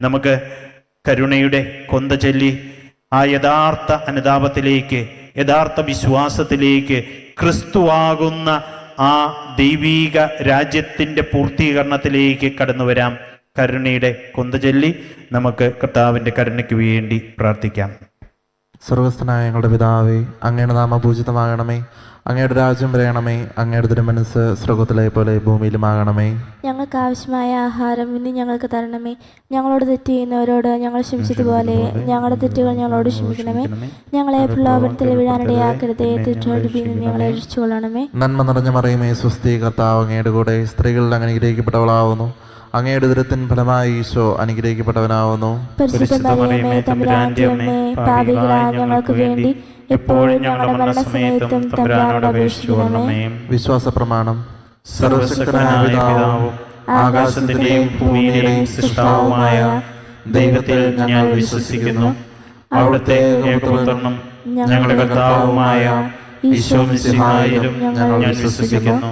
നമുക്ക് കരുണയുടെ കൊന്ത ചൊല്ലി ആ യഥാർത്ഥ അനുതാപത്തിലേക്ക് യഥാർത്ഥ വിശ്വാസത്തിലേക്ക് ക്രിസ്തുവാകുന്ന ആ ദൈവീക രാജ്യത്തിന്റെ പൂർത്തീകരണത്തിലേക്ക് കടന്നു വരാം. കരുണയുടെ കൊന്തചൊല്ലി നമുക്ക് കർത്താവിന്റെ കരുണയ്ക്ക് വേണ്ടി പ്രാർത്ഥിക്കാം. സർവസ്ഥനായ ഞങ്ങളുടെ പിതാവേ അങ്ങയുടെ നാമ പൂജിതമാകണമേ അങ്ങയുടെ രാജ്യം വരയണമേ. അങ്ങയുടെ തിരുമനസ് സ്രകത്തിലെ പോലെ ഭൂമിയിലുമാകണമേ. ഞങ്ങൾക്ക് ആവശ്യമായ ആഹാരം ഇന്ന് ഞങ്ങൾക്ക് തരണമേ. ഞങ്ങളോട് തെറ്റ് ചെയ്യുന്നവരോട് ഞങ്ങൾ ക്ഷമിച്ചതുപോലെ ഞങ്ങളുടെ തെറ്റുകൾ ഞങ്ങളോട് ക്ഷമിക്കണമേ. ഞങ്ങളെ പ്രലോഭനത്തിൽ വീഴാനിടയാക്കരുതേ തെറ്റോടുപ്പിൽ നിന്ന് ഞങ്ങളെ രക്ഷിച്ചുകൊള്ളണമേ. നന്മ നിറഞ്ഞ മറിയുമേ സ്വസ്തി കർത്താവ് അങ്ങയുടെ കൂടെ സ്ത്രീകളിൽ അങ്ങനെ അനുഗ്രഹിക്കപ്പെട്ടവളാവുന്നു. അങ്ങയുടെ ദുരത്തിൻ ഫലമായി ഈശോ അനുഗ്രഹിക്കപ്പെട്ടവനാവുന്നു. പരിശുദ്ധ മറിയമേ തമ്പുരാന്റെ അമ്മേ പാപികളായ ഞങ്ങൾക്ക് വേണ്ടി എപ്പോഴും ഞങ്ങളുടെ മരണസമയത്തും തമ്പുരാനോട് അപേക്ഷിക്കണമേ വിശ്വാസ പ്രമാണം സർവശക്തനായ പിതാവും ആകാശത്തിന്റെയും ഭൂമിയിലെയും സൃഷ്ടാവുമായ ദൈവത്തിൽ ഞാൻ വിശ്വസിക്കുന്നു. അവിടുത്തെ ഏകപുത്രനും ഞങ്ങളുടെ കർത്താവുമായ ഞാൻ വിശ്വസിക്കുന്നു.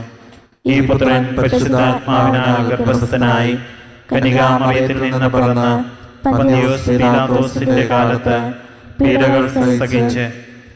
ഈ പുത്രൻ പരിശുദ്ധാത്മാവിനാൽ ഗർഭസ്ഥനായി കനികാമയത്തിൽ നിന്ന് പിറന്ന് പന്തിയോസ് കാലത്ത് പീഡകൾ സഹിച്ച്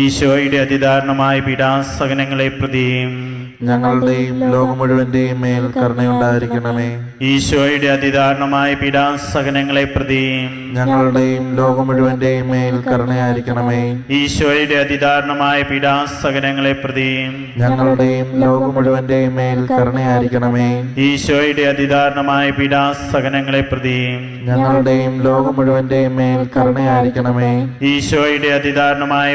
ഈശോയുടെ അതിദാരുണമായ പീഡാസകനങ്ങളെ പ്രതിയും. ഞങ്ങളുടെയും ലോകം മുഴുവന്റെയും മേൽ കരുണയുണ്ടായിരിക്കണമേ. ഈശോയുടെ അതിദാരുണമായ പീഡാസകനങ്ങളെ പ്രതിയും. ഞങ്ങളുടെയും ലോകം മുഴുവന്റെയും മേൽ കരുണയായിരിക്കണമേ. ഈശോയുടെ അതിദാരുണമായ പീഡാസകനങ്ങളെ പ്രതിയും. ഞങ്ങളുടെയും ലോകം മുഴുവന്റെയും മേൽ കരുണയായിരിക്കണമേ. ഈശോയുടെ അതിദാരുണമായ പീഡാസകനങ്ങളെ പ്രതിയും. ഞങ്ങളുടെയും ലോകം മുഴുവന്റെയും മേൽ കരുണയായിരിക്കണമേ. ഈശോയുടെ അതിദാരുണമായ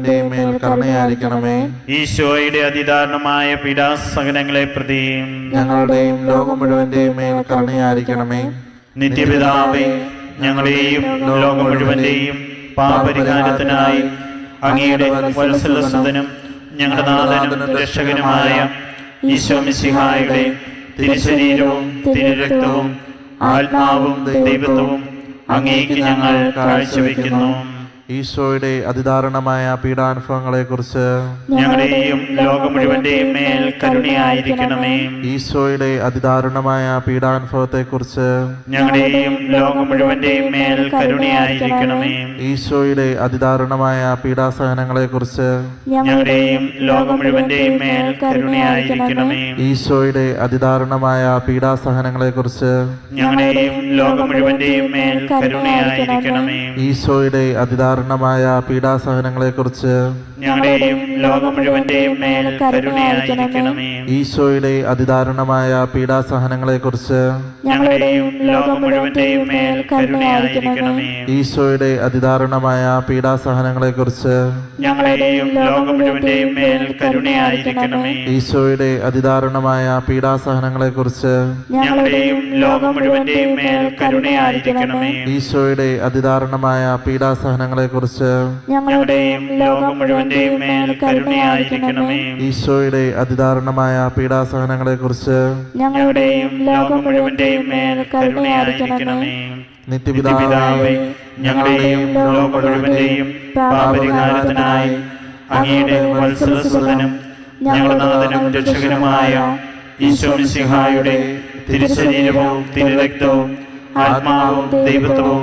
മുഴുവന്റെയും മേൽ കരുണയായിരിക്കണമേ. ഈശോയുടെ അതിദാരണമായ പീഡാസകനങ്ങളെ പ്രതിയും ഞങ്ങളുടെയും ലോകം മുഴുവന്റെയും മേൽ കരുണയായിരിക്കണമേ. നിത്യപിതാവേ ഞങ്ങളെയും ലോകം മുഴുവന്റെയും പാപരിഹാരത്തിനായി അങ്ങയുടെ വത്സലസുതനും ഞങ്ങളുടെ നാഥനും രക്ഷകനുമായ ഈശോമിസിഹായുടെ തിരുശരീരവും തിരുരക്തവും ആത്മാവും ദൈവത്വവും അങ്ങേക്ക് ഞങ്ങൾ കാഴ്ചവെക്കുന്നു. ഈശോയുടെ അതിദാരുണമായ പീഡാനുഭവങ്ങളെ കുറിച്ച് ഞങ്ങളുടെയും ലോകം മുഴുവന്റെയും മേൽ കരുണയായിരിക്കണമേ. ഈശോയുടെ അതിദാരുണമായ പീഡാനുഭവത്തെ കുറിച്ച് ഞങ്ങളുടെയും ലോകം മുഴുവന്റെയും മേൽ കരുണയായിരിക്കണമേ. ഈശോയുടെ അതിദാരുണമായ പീഡാസഹനങ്ങളെ കുറിച്ച് ഞങ്ങളുടെയും ലോകം മുഴുവന്റെയും മേൽ കരുണയായിരിക്കണമേ. ഈശോയുടെ അതിദാരുണമായ പീഡാസഹനങ്ങളെ കുറിച്ച് ഞങ്ങളുടെയും ലോകം മുഴുവന്റെയും മേൽ കരുണയായിരിക്കണമേ. ഈശോയുടെ അതിദാരുണമായ പീഡാസഹനങ്ങളെ കുറിച്ച് ഞങ്ങളുടെയും ലോകം മുഴുവന്റെയും മേൽ കരുണയായിരിക്കണമേ. ഈശോയുടെ അതിദാരുണമായ പീഡാസഹനങ്ങളെക്കുറിച്ച് ഞങ്ങളുടെയും ലോകം മുഴുവന്റെയും മേൽ കരുണയായിരിക്കണമേ. ഈശോയുടെ അതിദാരുണമായ പീഡാസഹനങ്ങളെക്കുറിച്ച് ഞങ്ങളുടെയും ലോകം മുഴുവന്റെയും മേൽ കരുണയായിരിക്കണമേ. ഈശോയുടെ അതിദാരുണമായ പീഡാസഹനങ്ങളെക്കുറിച്ച് ഞങ്ങളുടെയും ലോകം മുഴുവന്റെയും മേൽ കരുണയായിരിക്കണമേ. ഈശോയുടെ അതിദാരുണമായ പീഡാസഹനങ്ങളെ കുറിച്ച് ഞങ്ങളുടെയും ലോകം മുഴുവന്റെയും മേൽ കരുണയായിരിക്കണമേ. ഈശോയുടെ അതിദാരുണമായ പീഡാസഹനങ്ങളെ കുറിച്ച് ഞങ്ങളുടെയും ലോകം മുഴുവന്റെയും മേൽ കരുണയായിരിക്കണമേ. നിത്യപിതാവേ ഞങ്ങളുടെയും ലോകം മുഴുവന്റെയും അങ്ങയുടെ ഞങ്ങളുടെ നാഥനും രക്ഷകനുമായ ഈശോ തിരുശരീരവും തിരുരക്തവും ആത്മാവും ദൈവത്വവും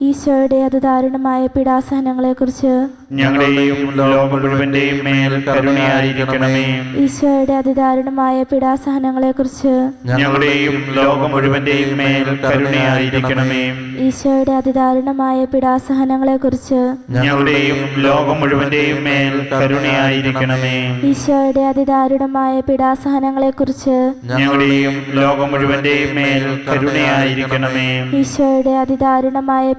ഈശോയുടെ അതിദാരുണമായ പീഡാസഹനങ്ങളെക്കുറിച്ച് ഞങ്ങളുടെയും ലോകം മുഴുവന്റെയും മേൽ കരുണയായിരിക്കണമേ. ഈശോയുടെ അതിദാരുണമായ പീഡാസഹനങ്ങളെക്കുറിച്ച് ഞങ്ങളുടെയും ലോകം മുഴുവന്റെയും മേൽ കരുണയായിരിക്കണമേ. ഈശോയുടെ അതിദാരുണമായ പീഡാസഹനങ്ങളെക്കുറിച്ച് ഞങ്ങളുടെയും ലോകം മുഴുവന്റെയും മേൽ കരുണയായിരിക്കണമേ. ഈശോയുടെ അതിദാരുണമായ പീഡാസഹനങ്ങളെക്കുറിച്ച് ഞങ്ങളുടെയും ലോകം മുഴുവന്റെയും മേൽ കരുണയായിരിക്കണമേ. ഈശോയുടെ അതിദാരുണമായ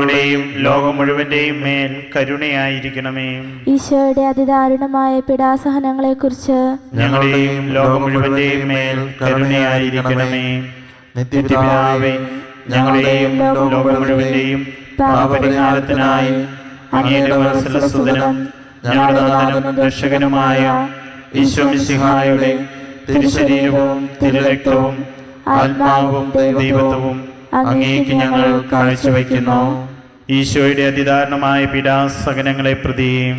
ഞങ്ങളുടെയും ലോകം മുഴുവന്റെയും മേൽ കരുണയായിരിക്കണമേ. ഈശോയുടെ അതിദാരുണമായ പീഡാസഹനങ്ങളെക്കുറിച്ച് ഞങ്ങളുടെയും ലോകം മുഴുവന്റെയും മേൽ കരുണയായിരിക്കണമേ. നിത്യപിതാവേ ഞങ്ങളുടെയും ലോകം മുഴുവന്റെയും പാപപരിഹാരത്തിനായി അങ്ങയുടെ സുദനം ഞങ്ങളുടെ നാഥനും രക്ഷകനുമായ ഈശോ മിശിഹായുടെ തിരുശരീരവും തിരുരക്തവും ആത്മാവും ദൈവത്വവും അങ്ങേക്ക് ഞങ്ങൾ കാഴ്ചവെക്കുന്നു. ഈശോയുടെ അതിദാരണമായ പീഡാസകനങ്ങളെ പ്രതിയും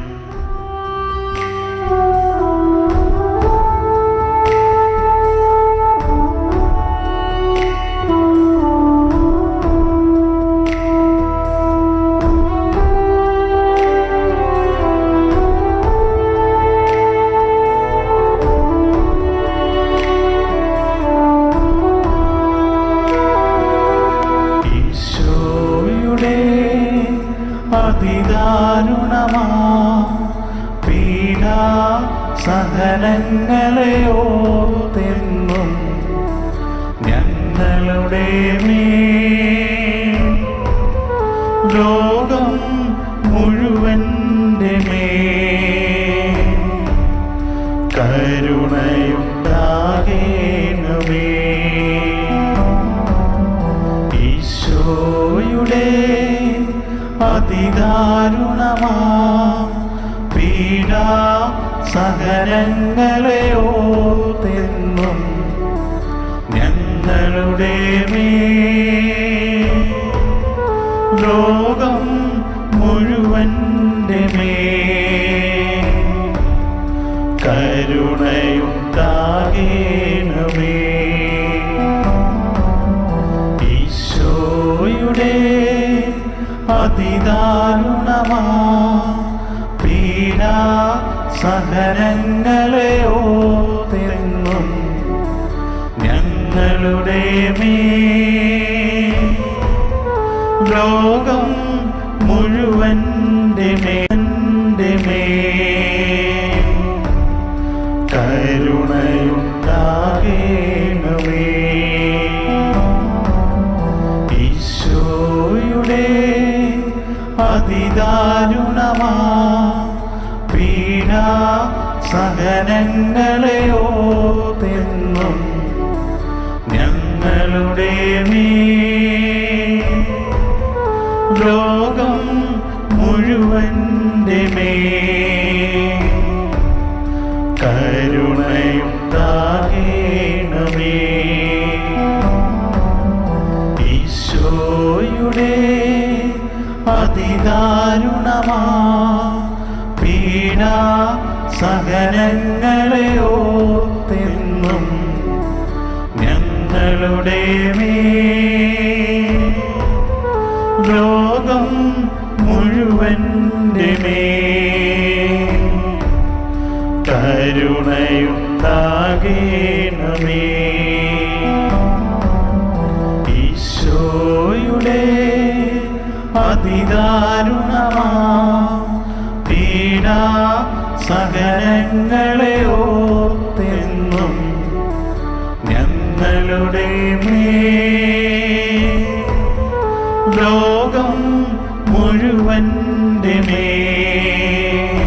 അതിദാരുണമാ. പീഡാ സഹനങ്ങളെ ഓർത്തെന്നും ഞങ്ങളുടെ മേ ലോകം അതിദാരുണമാ. പീഡാ സഹനങ്ങളെയോ തെന്നും ഞങ്ങളുടെ ലോകം മുഴുവന്റെ മേ. കരുണയുണ്ടാകേണമേ. അതിദാരുണമാ പീഡാ സഹനങ്ങളെ ഓർത്തിരുന്നും ഞങ്ങളുടെ മേ. ലോകം മുഴുവന്റെ മേ. സഹനങ്ങളെ ഓർത്തെന്നും ഞങ്ങളുടെ മേൽ ലോകം ഈശോയുടെ അതിദാരുണമാ പീഡ ഞങ്ങളുടെ ഞങ്ങളുടെ മേൽ ലോകം മുഴുവന്റെ മേൽ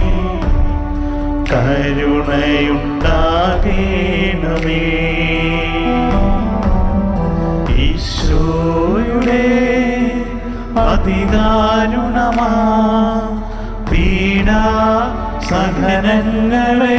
കരുണയുണ്ടാകേണമേ. ഈശോയുടെ അതിദാരുണമാ പീഡാ സഹനങ്ങളെ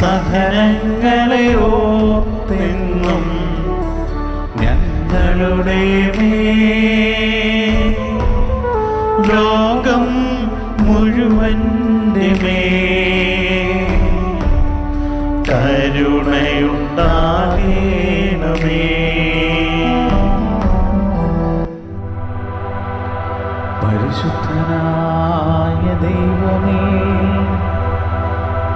സഹനങ്ങളെ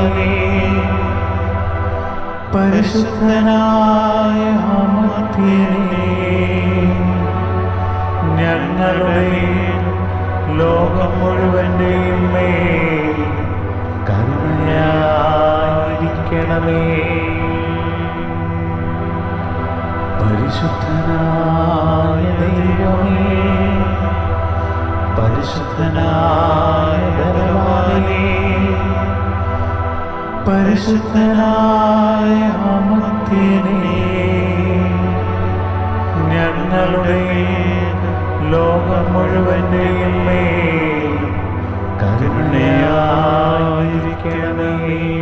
ബലവാനേ പരിശുദ്ധനായ അമർത്യനേ ഞങ്ങളുടെ ലോകം മുഴുവന്റെയും മേ കരുണയായിരിക്കണമേ. പരിശുദ്ധനായ ദൈവമേ പരിശുദ്ധനായ ബലവാനേ പരിശുദ്ധനായ അമുത്തിനെ ഞങ്ങളുടെ ലോകം മുഴുവന്റെ കരുണയായിരിക്കണമേ.